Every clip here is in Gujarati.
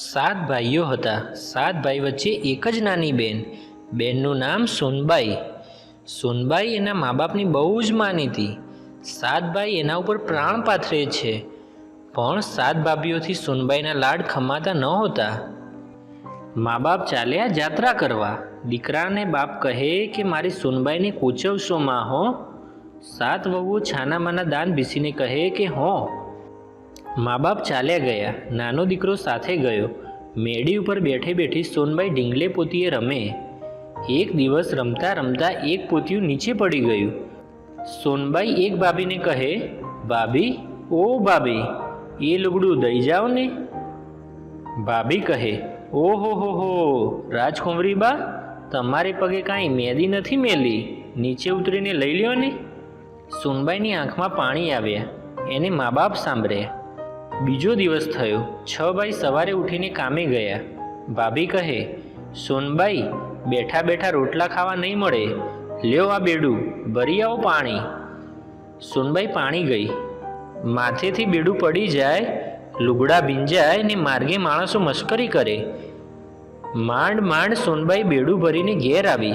સાત ભાઈઓ હતા. સાત ભાઈ વચ્ચે એક જ નાની બેન. બેનનું નામ સોનબાઈ. સોનબાઈ એના મા બાપની બહુ જ માની હતી. સાત ભાઈ એના ઉપર પ્રાણ પાથરે છે. પણ સાત ભાભીઓથી સોનબાઈના લાડ ખમાતા ન હોતા. મા બાપ ચાલ્યા જાત્રા કરવા. દીકરાને બાપ કહે કે, મારી સોનબાઈને કોચવશો માં હો. સાત વહુઓ છાનામાના દાન ભીસીને કહે કે, હો મા બાપ ચાલ્યા ગયા. નાનો દીકરો સાથે ગયો. મેડી ઉપર બેઠે બેઠી સોનબાઈ ઢીંગલે પોતીએ રમે. એક દિવસ રમતા રમતા એક પોતિયું નીચે પડી ગયું. સોનબાઈ એક ભાભીને કહે, ભાભી, ઓ ભાભી, એ લુગડું દઈ જાઓ ને. ભાભી કહે, ઓહો હો હો રાજકુંવરી બા, તમારે પગે કાંઈ મેદી નથી મેલી. નીચે ઉતરીને લઈ લ્યો ને. સોનબાઈની આંખમાં પાણી આવ્યા. એને મા બાપ સાંભળ્યા. બીજો દિવસ થયો. છ ભાઈ સવારે ઉઠીને કામે ગયા. ભાભી કહે, સોનબાઈ, બેઠા બેઠા રોટલા ખાવા નહીં મળે. લ્યો આ બેડું, ભરી આવો પાણી. સોનબાઈ પાણી ગઈ. માથેથી બેડું પડી જાય, લુગડા ભીંજાય ને માર્ગે માણસો મશ્કરી કરે. માંડ માંડ સોનબાઈ બેડું ભરીને ઘેર આવી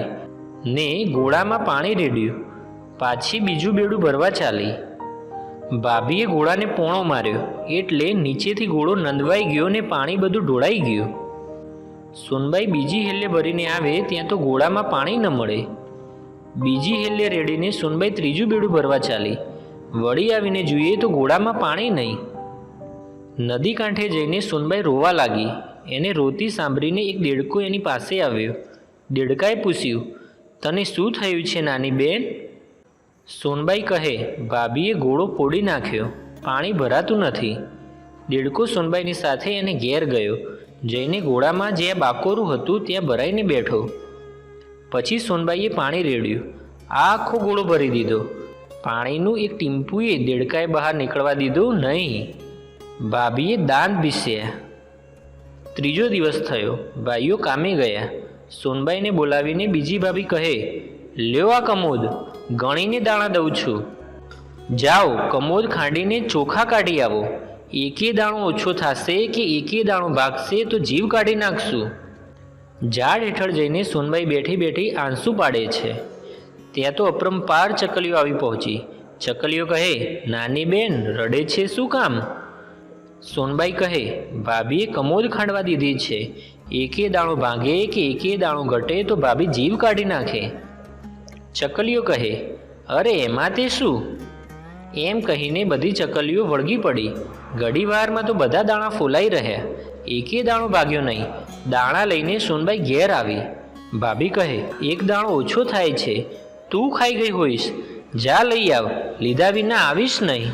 ને ગોળામાં પાણી રેડ્યું. પાછી બીજું બેડું ભરવા ચાલી. ભાભીએ ગોળાને પોણો માર્યો. એટલે નીચેથી ગોળો નંદવાઈ ગયો ને પાણી બધું ઢોળાઈ ગયું. સોનબાઈ બીજી હેલ્લે ભરીને આવે ત્યાં તો ગોળામાં પાણી ન મળે. બીજી હેલ્લે રેડીને સોનબાઈ ત્રીજું બેડું ભરવા ચાલી. વળી આવીને જોઈએ તો ગોળામાં પાણી નહીં. નદી કાંઠે જઈને સોનબાઈ રોવા લાગી. એને રોતી સાંભળીને એક દેડકો એની પાસે આવ્યો. દેડકાએ પૂછ્યું, તને શું થયું છે નાની બેન? સોનબાઈ કહે, ભાભીએ ગોળો પોડી નાખ્યો. પાણી ભરાતું નથી. દેડકો સોનબાઈની સાથે એને ઘેર ગયો. જઈને ગોળામાં જ્યાં બાકોરું હતું ત્યાં ભરાઈને બેઠો. પછી સોનબાઈએ પાણી રેડ્યું. આખો ગોળો ભરી દીધો. પાણીનું એક ટીમ્પુએ દેડકાએ બહાર નીકળવા દીધું નહીં. ભાભીએ દાંત ભીસ્યા. ત્રીજો દિવસ થયો. ભાઈઓ કામે ગયા. સોનબાઈને બોલાવીને બીજી ભાભી કહે, લ્યો આ કમોદ. ગણીને દાણા દઉં છું. જાઓ, કમોદ ખાંડીને ચોખા કાઢી આવો. એકે દાણો ઓછો થશે કે એકે દાણો ભાગશે તો જીવ કાઢી નાખશું. ઝાડ હેઠળ જઈને સોનબાઈ બેઠી બેઠી આંસુ પાડે છે. ત્યાં તો અપરંપાર ચકલીઓ આવી પહોંચી. ચકલીઓ કહે, નાની બેન, રડે છે શું કામ? સોનબાઈ કહે, ભાભીએ કમોદ ખાંડવા દીધી છે. એકે દાણો ભાંગે કે એકે દાણો ઘટે તો ભાભી જીવ કાઢી નાખે. ચકલીઓ કહે, અરે, એમાં તે શું? એમ કહીને બધી ચકલીઓ વળગી પડી. ઘડીવારમાં તો બધા દાણા ફોલાઈ રહ્યા. એકે દાણો ભાગ્યો નહીં. દાણા લઈને સોનબાઈ ઘેર આવી. ભાભી કહે, એક દાણો ઓછો થાય છે. તું ખાઈ ગઈ હોઈશ. જા લઈ આવ. લીધા વિના આવીશ નહીં.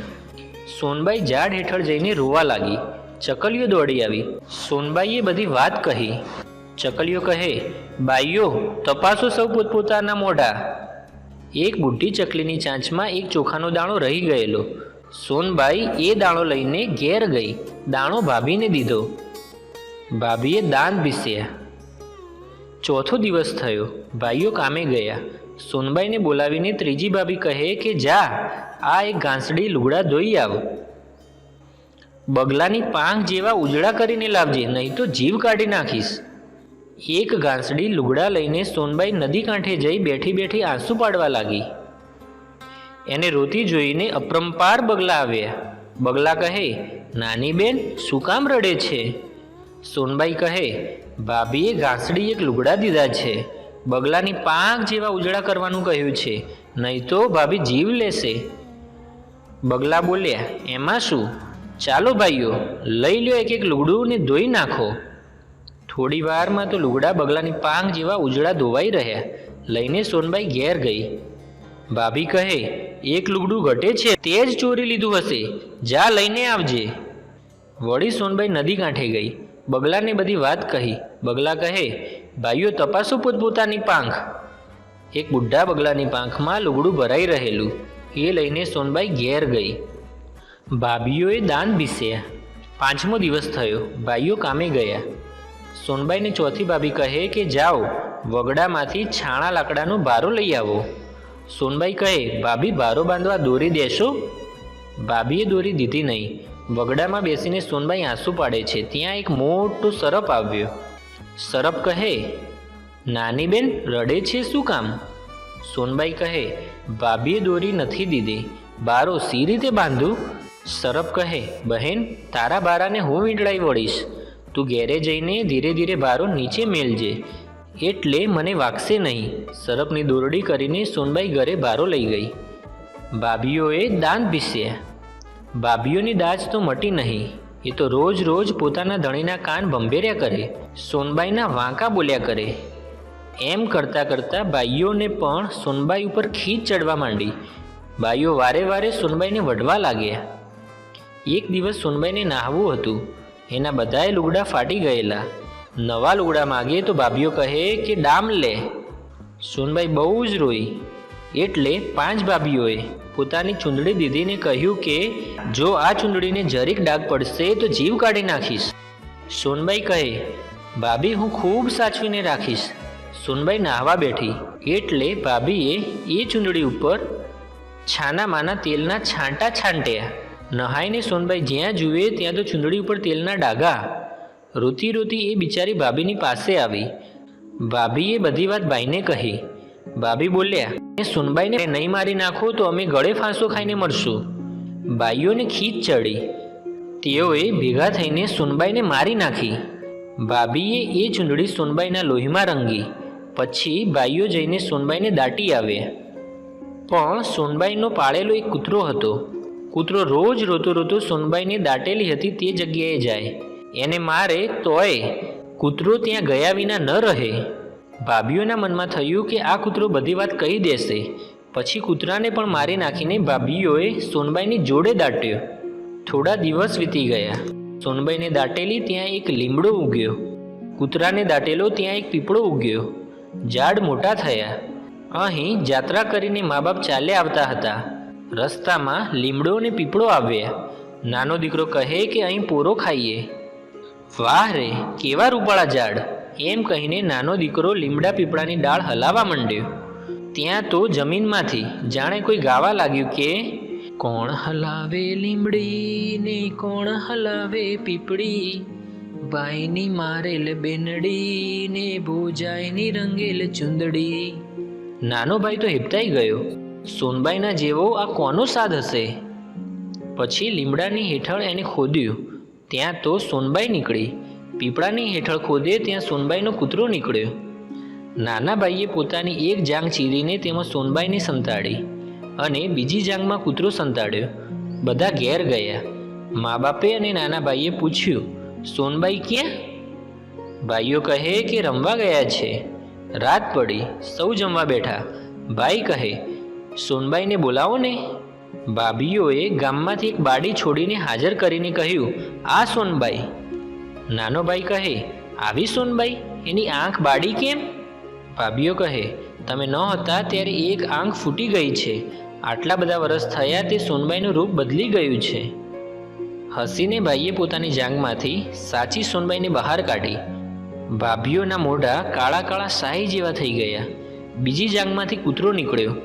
સોનબાઈ ઝાડ હેઠળ જઈને રોવા લાગી. ચકલીઓ દોડી આવી. સોનબાઈએ બધી વાત કહી. ચકલીઓ કહે બાઈઓ તપાસો સૌ પોતપોતાના મોઢા. એક બુઢી ચકલીની ચાંચમાં એક ચોખાનો દાણો રહી ગયેલો. સોનબાઈ એ દાણો લઈને ઘેર ગઈ, દાણો ભાભીને દીધો. ભાભીએ દાન ભીસ્યા ચોથો દિવસ થયો, ભાઈઓ કામે ગયા. સોનબાઈને બોલાવીને ત્રીજી ભાભી કહે કે, જા, આ એક ઘાંસડી લુગડા ધોઈ આવ. બગલાની પાંખ જેવા ઉજળા કરીને લાવજે, નહીં તો જીવ કાઢી નાખીશ. એક ઘાંસડી લુગડા લઈને સોનબાઈ નદી કાંઠે જઈ બેઠી બેઠી આંસુ પાડવા લાગી. એને રોતી જોઈને અપરંપાર બગલા આવ્યા. બગલા કહે, નાની બેન, શું કામ રડે છે? સોનબાઈ કહે, ભાભીએ ઘાસડી એક લુગડા દીધા છે. બગલાની પાંખ જેવા ઉજળા કરવાનું કહ્યું છે. નહીં તો ભાભી જીવ લેશે. બગલા બોલ્યા, એમાં શું? ચાલો ભાઈઓ, લઈ લ્યો એક એક લુગડું ને ધોઈ નાખો. થોડી વારમાં તો લુગડા બગલાની પાંખ જેવા ઉજળા ધોવાઈ રહ્યા. લઈને સોનબાઈ ઘેર ગઈ. ભાભી કહે, એક લુગડું ઘટે છે, તે જ ચોરી લીધું હશે. જા લઈને આવજે. વળી સોનબાઈ નદી કાંઠે ગઈ. બગલાને બધી વાત કહી. બગલા કહે, ભાઈઓ, તપાસો પોતપોતાની પાંખ. એક બુઢા બગલાની પાંખમાં લુગડું ભરાઈ રહેલું. એ લઈને સોનબાઈ ઘેર ગઈ. ભાભીઓએ દાન ભીસ્યા પાંચમો દિવસ થયો. ભાઈઓ કામે ગયા. સોનબાઈને ચોથી ભાભી કહે કે જાઓ, વગડામાંથી છાણા લાકડાનો ભારો લઈ આવો. સોનબાઈ કહે, ભાભી, ભારો બાંધવા દોરી દેશો? ભાભીએ દોરી દીધી નહીં. વગડામાં બેસીને સોનબાઈ આંસુ પાડે છે. ત્યાં એક મોટું સરપ આવ્યો. સરપ કહે, નાની બેન, રડે છે શું કામ? સોનબાઈ કહે, ભાભીએ દોરી નથી દીધી. બારો સી રીતે બાંધું? સરપ કહે, બહેન, તારા બારાને હું વીંટળાઈ વળીશ. તું ઘેરે જઈને ધીરે ધીરે ભારો નીચે મેલજે. એટલે મને વાગશે નહીં. સરપની દોરડી કરીને સોનબાઈ ઘરે ભારો લઈ ગઈ. ભાભીઓએ દાંત પીસ્યા. ભાભીઓની દાજ તો મટી નહીં. એ તો રોજ રોજ પોતાના ધણીના કાન ભંભેર્યા કરે. સોનબાઈના વાંકા બોલ્યા કરે. એમ કરતાં કરતાં ભાઈઓને પણ સોનબાઈ ઉપર ખીચ ચડવા માંડી. ભાઈઓ વારે વારે સોનબાઈને વઢવા લાગ્યા. એક દિવસ સોનબાઈને નાહવું હતું. એના બધાય લુગડા ફાટી ગયેલા. નવા લુગડા માગીએ તો ભાભીઓ કહે કે ડામ લે. સોનબાઈ બહુ જ રોઈ. એટલે પાંચ ભાભીઓએ પોતાની ચૂંદડી દીદીને કહ્યું કે, જો આ ચૂંદડીને જરીક ડાઘ પડશે તો જીવ કાઢી નાખીશ. સોનબાઈ કહે, ભાભી, હું ખૂબ સાચવીને રાખીશ. સોનબાઈ નાહવા બેઠી. એટલે ભાભીએ એ ચૂંદડી ઉપર છાનામાના તેલના છાંટા છાંટ્યા. નહાઈને સોનબાઈ જ્યાં જુએ ત્યાં તો ચૂંદડી ઉપર તેલના ડાઘા. રોતી રોતી એ બિચારી ભાભીની પાસે આવી. ભાભીએ બધી વાત ભાઈને કહી. ભાભી બોલ્યા, "એ સોનબાઈને નહીં મારી નાખો તો અમે ગળે ફાંસો ખાઈને મળશું ભાઈઓને ખીચ ચડી. તેઓએ ભેગા થઈને સોનબાઈને મારી નાખી. ભાભીએ એ ચૂંદડી સોનબાઈના લોહીમાં રંગી. પછી ભાઈઓ જઈને સોનબાઈને દાટી આવે. પણ સોનબાઈનો પાળેલો એક કૂતરો હતો. કૂતરો રોજ રોતો રોતો સોનબાઈને દાટેલી હતી તે જગ્યાએ જાય. એને મારે તોય કૂતરો ત્યાં ગયા વિના ન રહે. ભાભીઓના મનમાં થયું કે આ કૂતરો બધી વાત કહી દેશે. પછી કૂતરાને પણ મારી નાખીને ભાભીઓએ સોનબાઈની જોડે દાટ્યો. થોડા દિવસ વીતી ગયા. સોનબાઈને દાટેલી ત્યાં એક લીમડો ઉગ્યો. કૂતરાને દાટેલો ત્યાં એક પીપળો ઉગ્યો. ઝાડ મોટા થયા. અહીં જાત્રા કરીને મા બાપ ચાલ્યા આવતા હતા. રસ્તામાં લીમડો અને પીપળો આવ્યા. નાનો દીકરો કહે કે અહીં પોરો ખાઈએ. વાહ રે, કેવા રૂપાળા ઝાડ. એમ કહીને નાનો દીકરો લીમડા પીપળાની ડાળ હલાવવા માંડ્યો. ત્યાં તો જમીનમાંથી જાણે કોઈ ગાવા લાગ્યું કે, કોણ હલાવે લીમડી ને કોણ હલાવે પીપળી? બાઈની મારેલ બેનડી ને ભોજાઈની રંગેલ ચુંદડી. નાનો ભાઈ તો હિપતાઈ ગયો. સોનબાઈના જેવો આ કોનો સાદ હશે? પછી લીમડાની હેઠળ એને ખોદ્યું. ત્યાં તો સોનબાઈ નીકળી. પીપળાની હેઠળ ખોદે ત્યાં સોનબાઈનો કૂતરો નીકળ્યો. નાના ભાઈએ પોતાની એક જાંગ ચીરીને તેમાં સોનબાઈને સંતાડી અને બીજી જાંગમાં કૂતરો સંતાડ્યો. બધા ઘેર ગયા. મા બાપે અને નાના ભાઈએ પૂછ્યું, સોનબાઈ ક્યાં? ભાઈઓ કહે કે રમવા ગયા છે. રાત પડી, સૌ જમવા બેઠા. ભાઈ કહે સોનબાઈને બોલાવો ને. ભાભીઓએ ગામમાંથી એક બાડી છોડીને હાજર કરીને કહ્યું, આ સોનબાઈ. નાનો ભાઈ કહે, આવી સોનબાઈ? એની આંખ બાડી કેમ? ભાભીઓ કહે, તમે ન હતા ત્યારે એક આંખ ફૂટી ગઈ છે. આટલા બધા વરસ થયા તે સોનબાઈનું રૂપ બદલી ગયું છે. હસીને ભાઈએ પોતાની જાંગમાંથી સાચી સોનબાઈને બહાર કાઢી. ભાભીઓના મોઢા કાળા કાળા શાહી જેવા થઈ ગયા. બીજી જાંગમાંથી કૂતરો નીકળ્યો.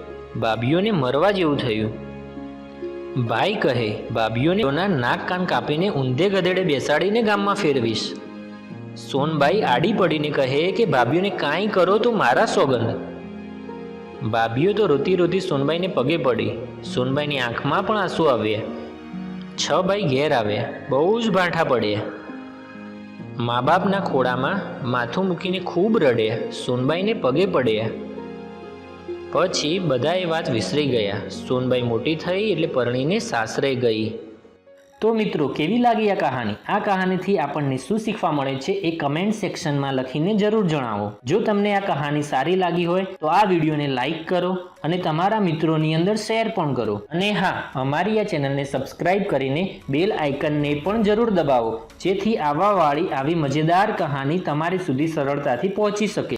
ભાભીઓને મરવા જેવું થયું. ભાઈ કહે ભાભીઓને તેઓના નાક કાન કાપીને ઊંધે ગધેડે બેસાડીને ગામમાં ફેરવીશ. સોનબાઈ આડી પડીને કહે કે ભાભીઓને કાંઈ કરો તો મારા સોગંદ. ભાભીઓ તો રોતી રોતી સોનબાઈને પગે પડી. સોનબાઈની આંખમાં પણ આંસુ આવ્યા. છ ભાઈ ઘેર આવ્યા, બહુ જ ભાંઠા પડ્યા. મા બાપના ખોળામાં માથું મૂકીને ખૂબ રડ્યા. સોનબાઈને પગે પડ્યા. પછી બધા એ વાત વિસરી ગયા. સોનબાઈ મોટી થઈ એટલે પરણીને સાસરે ગઈ. તો મિત્રો, કેવી લાગી આ કહાની? આ કહાનીથી આપણને શું શીખવા મળે છે એ કમેન્ટ સેક્શનમાં લખીને જરૂર જણાવો. જો તમને આ કહાની સારી લાગી હોય, તો આ વિડીયોને લાઇક કરો અને તમારા મિત્રોની અંદર શેર પણ કરો. અને હા, અમારી આ ચેનલને સબસ્ક્રાઇબ કરીને બેલ આઇકનને પણ જરૂર દબાવો, જેથી આવાવાળી આવી મજેદાર કહાની તમારી સુધી સરળતાથી પહોંચી શકે.